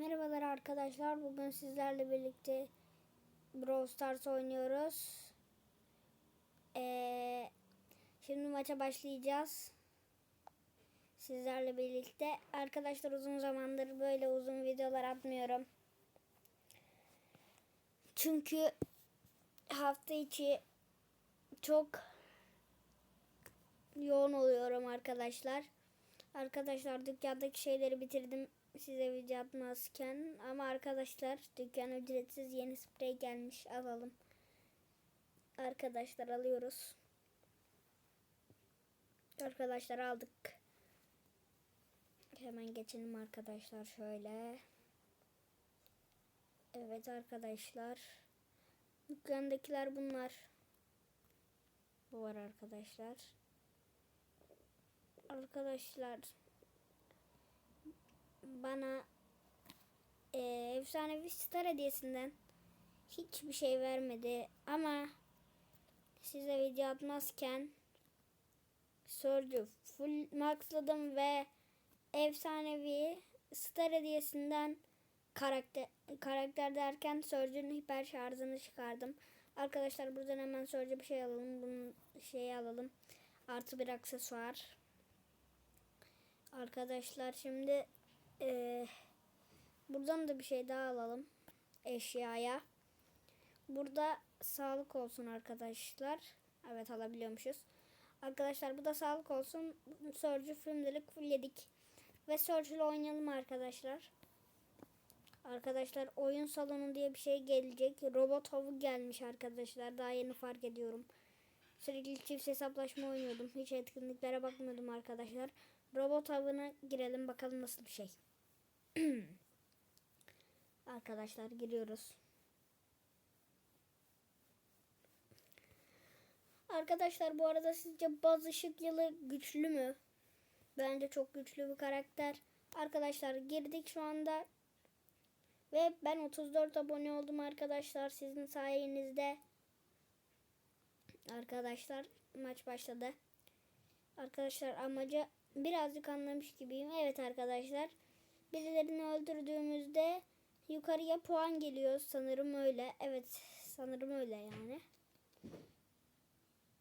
Merhabalar arkadaşlar. Bugün sizlerle birlikte Brawl Stars oynuyoruz. Ee, şimdi maça başlayacağız. Sizlerle birlikte. Arkadaşlar uzun zamandır böyle uzun videolar atmıyorum. Çünkü hafta içi çok yoğun oluyorum arkadaşlar. Arkadaşlar dükkandaki şeyleri bitirdim size video atmazken. Ama arkadaşlar dükkan ücretsiz yeni sprey gelmiş alalım. Arkadaşlar alıyoruz. Arkadaşlar aldık. Hemen geçelim arkadaşlar şöyle. Evet arkadaşlar. Dükkandakiler bunlar. Bu var arkadaşlar. Arkadaşlar bana e, efsanevi star hediyesinden hiçbir şey vermedi ama size video atmazken sordu full maxladım ve efsanevi star hediyesinden karakter karakter derken Surge'ün hiper şarjını çıkardım. Arkadaşlar buradan hemen Surge bir şey alalım. Bunun şeyi alalım. Artı bir aksesuar. Arkadaşlar şimdi eee, buradan da bir şey daha alalım. Eşyaya. Burada sağlık olsun arkadaşlar. Evet alabiliyormuşuz. Arkadaşlar bu da sağlık olsun. Surge'ü şimdilik fullledik. Ve Surge ile oynayalım arkadaşlar. Arkadaşlar oyun salonu diye bir şey gelecek. Robot avı gelmiş arkadaşlar. Daha yeni fark ediyorum. Sürekli çift hesaplaşma oynuyordum. Hiç etkinliklere bakmıyordum arkadaşlar. Robot avına girelim bakalım nasıl bir şey. arkadaşlar giriyoruz. Arkadaşlar bu arada sizce Baz Işık Yılı güçlü mü? Bence çok güçlü bir karakter. Arkadaşlar girdik şu anda. Ve ben 34 abone oldum arkadaşlar sizin sayenizde. Arkadaşlar maç başladı. Arkadaşlar amacı birazcık anlamış gibiyim. Evet arkadaşlar. Birilerini öldürdüğümüzde yukarıya puan geliyor sanırım öyle. Evet sanırım öyle yani.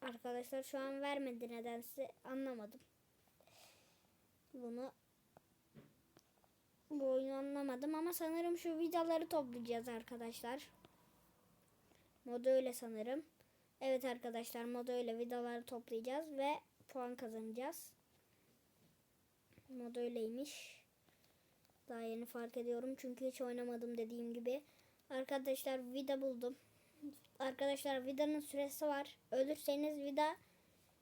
Arkadaşlar şu an vermedi nedense anlamadım. Bunu bu oyunu anlamadım ama sanırım şu vidaları toplayacağız arkadaşlar. Modu öyle sanırım. Evet arkadaşlar modu öyle vidaları toplayacağız ve puan kazanacağız. Modu öyleymiş. Daha yeni fark ediyorum çünkü hiç oynamadım dediğim gibi. Arkadaşlar vida buldum. Arkadaşlar vidanın süresi var. Ölürseniz vida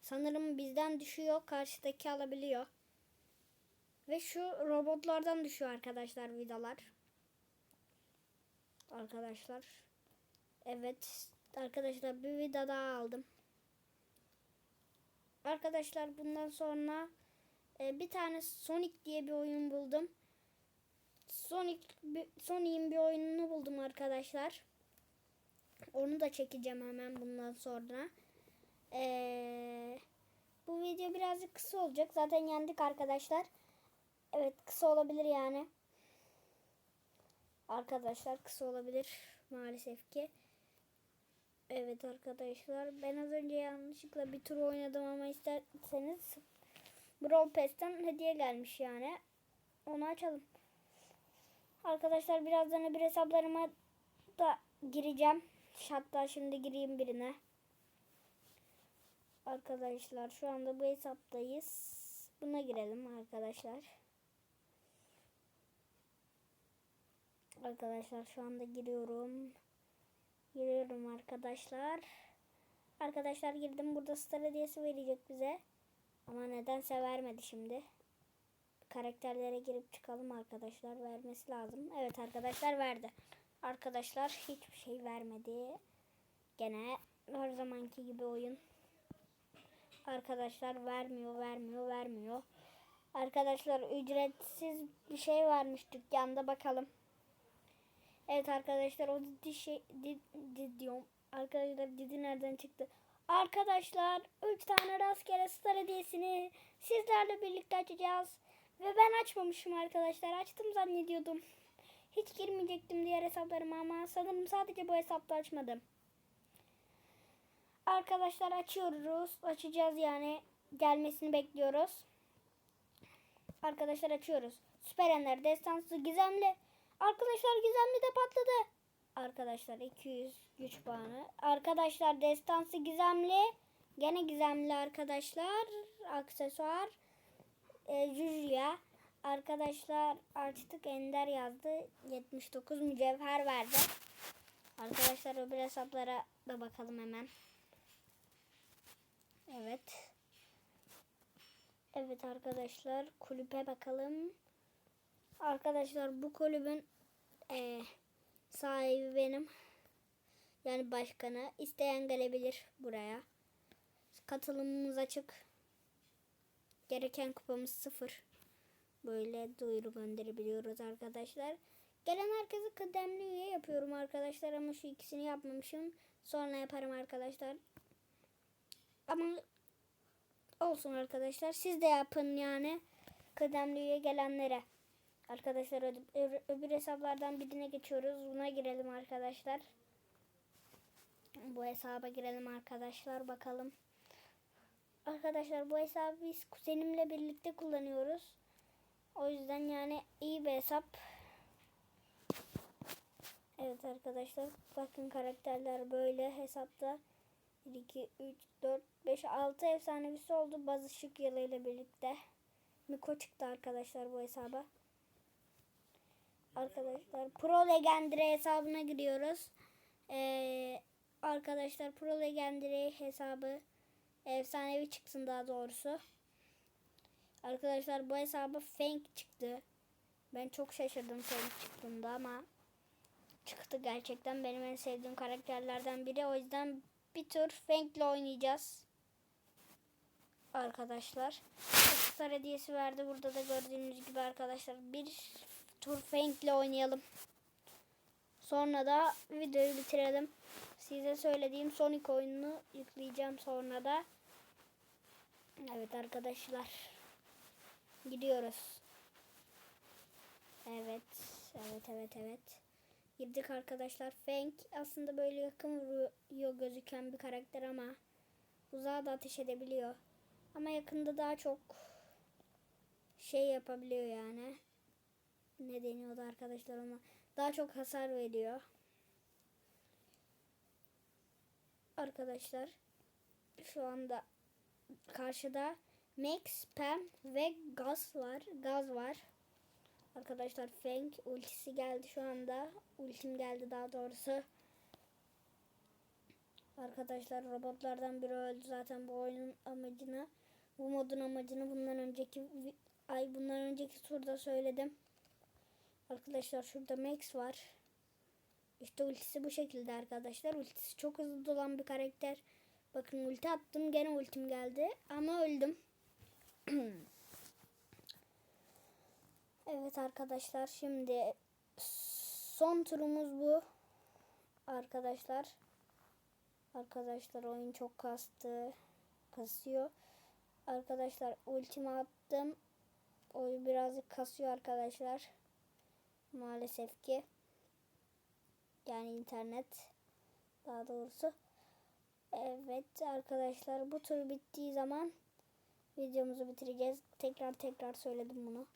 sanırım bizden düşüyor. Karşıdaki alabiliyor. Ve şu robotlardan düşüyor arkadaşlar vidalar. Arkadaşlar. Evet. Arkadaşlar bir vida daha aldım. Arkadaşlar bundan sonra e, bir tane Sonic diye bir oyun buldum. Sonic Sonic'in bir oyununu buldum arkadaşlar. Onu da çekeceğim hemen bundan sonra. Ee, bu video birazcık kısa olacak. Zaten yendik arkadaşlar. Evet kısa olabilir yani. Arkadaşlar kısa olabilir maalesef ki. Evet arkadaşlar ben az önce yanlışlıkla bir tur oynadım ama isterseniz Brawl Pass'ten hediye gelmiş yani. Onu açalım. Arkadaşlar birazdan bir hesaplarıma da gireceğim. Hatta şimdi gireyim birine. Arkadaşlar şu anda bu hesaptayız. Buna girelim arkadaşlar. Arkadaşlar şu anda giriyorum. Giriyorum arkadaşlar. Arkadaşlar girdim. Burada star hediyesi verecek bize. Ama nedense vermedi şimdi. Karakterlere girip çıkalım arkadaşlar. Vermesi lazım. Evet arkadaşlar verdi. Arkadaşlar hiçbir şey vermedi. Gene her zamanki gibi oyun. Arkadaşlar vermiyor, vermiyor, vermiyor. Arkadaşlar ücretsiz bir şey varmış dükkanda bakalım. Evet arkadaşlar o didi şey did, did diyorum. Arkadaşlar didi nereden çıktı? Arkadaşlar 3 tane rastgele star hediyesini sizlerle birlikte açacağız. Ve ben açmamışım arkadaşlar. Açtım zannediyordum. Hiç girmeyecektim diğer hesaplarıma ama sanırım sadece bu hesapta açmadım. Arkadaşlar açıyoruz. Açacağız yani. Gelmesini bekliyoruz. Arkadaşlar açıyoruz. Süper Ender destansı gizemli. Arkadaşlar gizemli de patladı. Arkadaşlar 200 güç puanı. Arkadaşlar destansı gizemli. Gene gizemli arkadaşlar. Aksesuar. E, Julia. Arkadaşlar açtık Ender yazdı. 79 mücevher verdi. Arkadaşlar öbür hesaplara da bakalım hemen. Evet. Evet arkadaşlar kulübe bakalım. Arkadaşlar bu kulübün eee, sahibi benim. Yani başkanı. İsteyen gelebilir buraya. Katılımımız açık. Gereken kupamız sıfır. Böyle duyuru gönderebiliyoruz arkadaşlar. Gelen herkese kıdemli üye yapıyorum arkadaşlar ama şu ikisini yapmamışım. Sonra yaparım arkadaşlar. Ama olsun arkadaşlar. Siz de yapın yani. Kıdemli üye gelenlere. Arkadaşlar öbür hesaplardan birine geçiyoruz. Buna girelim arkadaşlar. Bu hesaba girelim arkadaşlar bakalım. Arkadaşlar bu hesabı biz kuzenimle birlikte kullanıyoruz. O yüzden yani iyi bir hesap. Evet arkadaşlar bakın karakterler böyle hesapta 1, 2, 3, 4, 5, 6 efsanevisi oldu. Bazı şık yılıyla birlikte. Miko çıktı arkadaşlar bu hesaba. Arkadaşlar Pro Legendary hesabına giriyoruz. Ee, arkadaşlar Pro Legendary hesabı efsanevi çıksın daha doğrusu. Arkadaşlar bu hesaba Fang çıktı. Ben çok şaşırdım Fang çıktığında ama çıktı gerçekten benim en sevdiğim karakterlerden biri. O yüzden bir tur Fang'le oynayacağız. Arkadaşlar. Star hediyesi verdi. Burada da gördüğünüz gibi arkadaşlar bir tur Fang'le oynayalım. Sonra da videoyu bitirelim. Size söylediğim Sonic oyununu yükleyeceğim sonra da. Evet arkadaşlar. Gidiyoruz. Evet. Evet evet evet. Girdik arkadaşlar. Fang aslında böyle yakın vuruyor gözüken bir karakter ama uzağa da ateş edebiliyor. Ama yakında daha çok şey yapabiliyor yani. Ne deniyordu arkadaşlar ona? Daha çok hasar veriyor. Arkadaşlar şu anda karşıda Max, Pam ve Gaz var. Gaz var. Arkadaşlar Fang ultisi geldi şu anda. Ultim geldi daha doğrusu. Arkadaşlar robotlardan biri öldü zaten bu oyunun amacını. Bu modun amacını bundan önceki ay bundan önceki turda söyledim. Arkadaşlar şurada Max var. İşte ultisi bu şekilde arkadaşlar. Ultisi çok hızlı dolan bir karakter. Bakın ulti attım gene ultim geldi ama öldüm. evet arkadaşlar şimdi son turumuz bu. Arkadaşlar. Arkadaşlar oyun çok kastı. Kasıyor. Arkadaşlar ultimi attım. Oyun birazcık kasıyor arkadaşlar. Maalesef ki. Yani internet. Daha doğrusu. Evet arkadaşlar bu tur bittiği zaman videomuzu bitireceğiz. Tekrar tekrar söyledim bunu.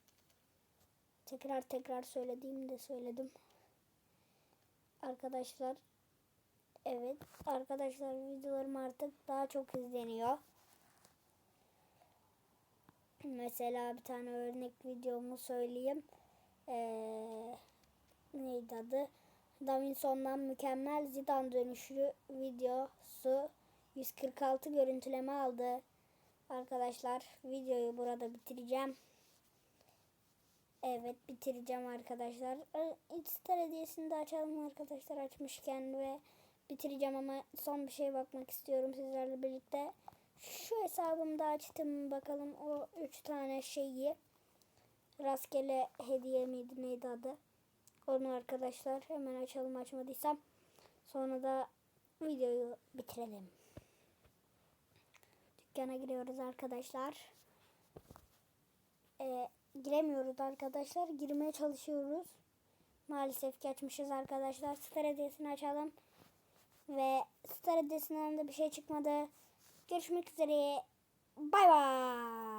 Tekrar tekrar söylediğimi de söyledim. Arkadaşlar evet arkadaşlar videolarım artık daha çok izleniyor. Mesela bir tane örnek videomu söyleyeyim. Ee, neydi adı? Davinson'dan mükemmel Zidane dönüşü videosu 146 görüntüleme aldı. Arkadaşlar videoyu burada bitireceğim. Evet bitireceğim arkadaşlar. Star hediyesini de açalım arkadaşlar açmışken ve bitireceğim ama son bir şey bakmak istiyorum sizlerle birlikte. Şu hesabımda açtım bakalım o 3 tane şeyi. Rastgele hediye miydi neydi adı? Onu arkadaşlar hemen açalım açmadıysam. Sonra da videoyu bitirelim. Dükkana giriyoruz arkadaşlar. Ee, giremiyoruz arkadaşlar. Girmeye çalışıyoruz. Maalesef geçmişiz arkadaşlar. Star hediyesini açalım. Ve Star hediyesinden de bir şey çıkmadı. Görüşmek üzere. Bay bay.